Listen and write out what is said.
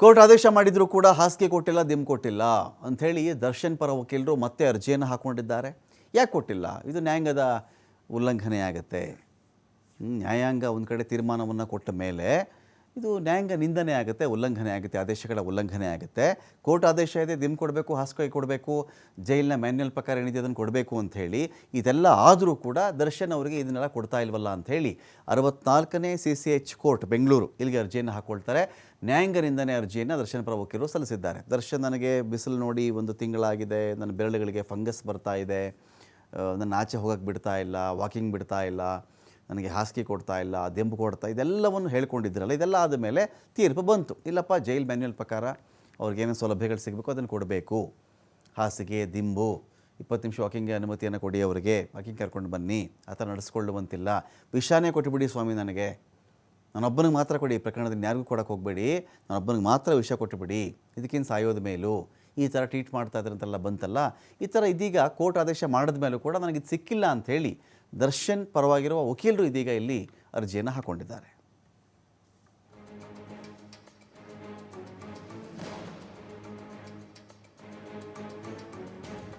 Court ಆದೇಶ ಮಾಡಿದರೂ ಕೂಡ ಹಾಸಿಗೆ ಕೊಟ್ಟಿಲ್ಲ ದಿಮ್ ಕೊಟ್ಟಿಲ್ಲ ಅಂಥೇಳಿ ದರ್ಶನ್ ಪರ ವಕೀಲರು ಮತ್ತೆ ಅರ್ಜಿಯನ್ನು ಹಾಕ್ಕೊಂಡಿದ್ದಾರೆ ಯಾಕೆ ಕೊಟ್ಟಿಲ್ಲ? ಇದು ನ್ಯಾಯಾಂಗದ ಉಲ್ಲಂಘನೆ ಆಗುತ್ತೆ ನ್ಯಾಯಾಂಗ ಒಂದು ಕಡೆ ತೀರ್ಮಾನವನ್ನು ಕೊಟ್ಟ ಮೇಲೆ ಇದು ನ್ಯಾಯಾಂಗ ನಿಂದನೆ ಆಗುತ್ತೆ, ಉಲ್ಲಂಘನೆ ಆಗುತ್ತೆ, ಆದೇಶಗಳ ಉಲ್ಲಂಘನೆ ಆಗುತ್ತೆ. ಕೋರ್ಟ್ ಆದೇಶ ಇದೆ, ದಿಮ್ ಕೊಡಬೇಕು ಹಾಸ್ಕೈ ಕೊಡಬೇಕು, ಜೈಲಿನ ಮ್ಯಾನ್ಯಲ್ ಪ್ರಕಾರ ಏನಿದೆ ಅದನ್ನು ಕೊಡಬೇಕು ಹೇಳಿ, ಇದೆಲ್ಲ ಆದರೂ ಕೂಡ ದರ್ಶನ್ ಅವರಿಗೆ ಇದನ್ನೆಲ್ಲ ಕೊಡ್ತಾ ಇಲ್ವಲ್ಲ ಅಂಥೇಳಿ ಅರವತ್ನಾಲ್ಕನೇ C C H court, Bengaluru, ಇಲ್ಲಿಗೆ ಅರ್ಜಿಯನ್ನು ಹಾಕ್ಕೊಳ್ತಾರೆ ನ್ಯಾಯಾಂಗ ನಿಂದನೆ ಅರ್ಜಿಯನ್ನು ದರ್ಶನ್ ಪರ ವಕೀಲರು ಸಲ್ಲಿಸಿದ್ದಾರೆ. ದರ್ಶನ್ ನನಗೆ ಬಿಸಿಲು ನೋಡಿ ಒಂದು ತಿಂಗಳಾಗಿದೆ, ನನ್ನ ಬೆರಳುಗಳಿಗೆ ಫಂಗಸ್ ಬರ್ತಾ ಇದೆ ನನ್ನ ಆಚೆ ಹೋಗೋಕ್ಕೆ ಬಿಡ್ತಾ ಇಲ್ಲ, ವಾಕಿಂಗ್ ಬಿಡ್ತಾ ಇಲ್ಲ. ನನಗೆ ಹಾಸಿಗೆ ಕೊಡ್ತಾ ಇಲ್ಲ, ದೆಂಬು ಕೊಡ್ತಾ, ಇದೆಲ್ಲವನ್ನು ಹೇಳ್ಕೊಂಡಿದ್ರಲ್ಲ, ಇದೆಲ್ಲ ಆದಮೇಲೆ ತೀರ್ಪು ಬಂತು. ಇಲ್ಲಪ್ಪ, ಜೈಲ್ ಮ್ಯಾನ್ಯಲ್ ಪ್ರಕಾರ ಅವ್ರಿಗೇನೇನು ಸೌಲಭ್ಯಗಳು ಸಿಗಬೇಕು, ಅದನ್ನು ಕೊಡಬೇಕು. ಹಾಸಿಗೆ, ದಿಂಬು, ಇಪ್ಪತ್ತು ನಿಮಿಷ ವಾಕಿಂಗ್ಗೆ ಅನುಮತಿಯನ್ನು ಕೊಡಿ ಅವರಿಗೆ. ವಾಕಿಂಗ್ ಕರ್ಕೊಂಡು ಬನ್ನಿ. ಆ ಥರ ನಡೆಸ್ಕೊಳ್ಳುವಂತಿಲ್ಲ. ವಿಷಾನೇ ಕೊಟ್ಟುಬಿಡಿ ಸ್ವಾಮಿ ನನಗೆ. ನಾನೊಬ್ಬನಿಗೆ ಮಾತ್ರ ಕೊಡಿ ಪ್ರಕರಣದಲ್ಲಿ ಯಾರಿಗೂ ಕೊಡೋಕೆ ಹೋಗಬೇಡಿ. ನಾನೊಬ್ಬನಿಗೆ ಮಾತ್ರ ವಿಷಯ ಕೊಟ್ಟುಬಿಡಿ ಇದಕ್ಕಿಂತ ಸಾಯೋದ ಮೇಲೂ. ಈ ಥರ ಟ್ರೀಟ್ ಮಾಡ್ತಾ ಇದ್ರಂತೆಲ್ಲ ಬಂತಲ್ಲ. ಈ ಥರ ಇದೀಗ ಕೋರ್ಟ್ ಆದೇಶ ಮಾಡಿದ ಮೇಲೂ ಕೂಡ ನನಗೆ ಇದು ಸಿಕ್ಕಿಲ್ಲ ಅಂಥೇಳಿ ದರ್ಶನ್ ಪರವಾಗಿರುವ ವಕೀಲರು ಇದೀಗ ಇಲ್ಲಿ ಅರ್ಜಿಯನ್ನು ಹಾಕ್ಕೊಂಡಿದ್ದಾರೆ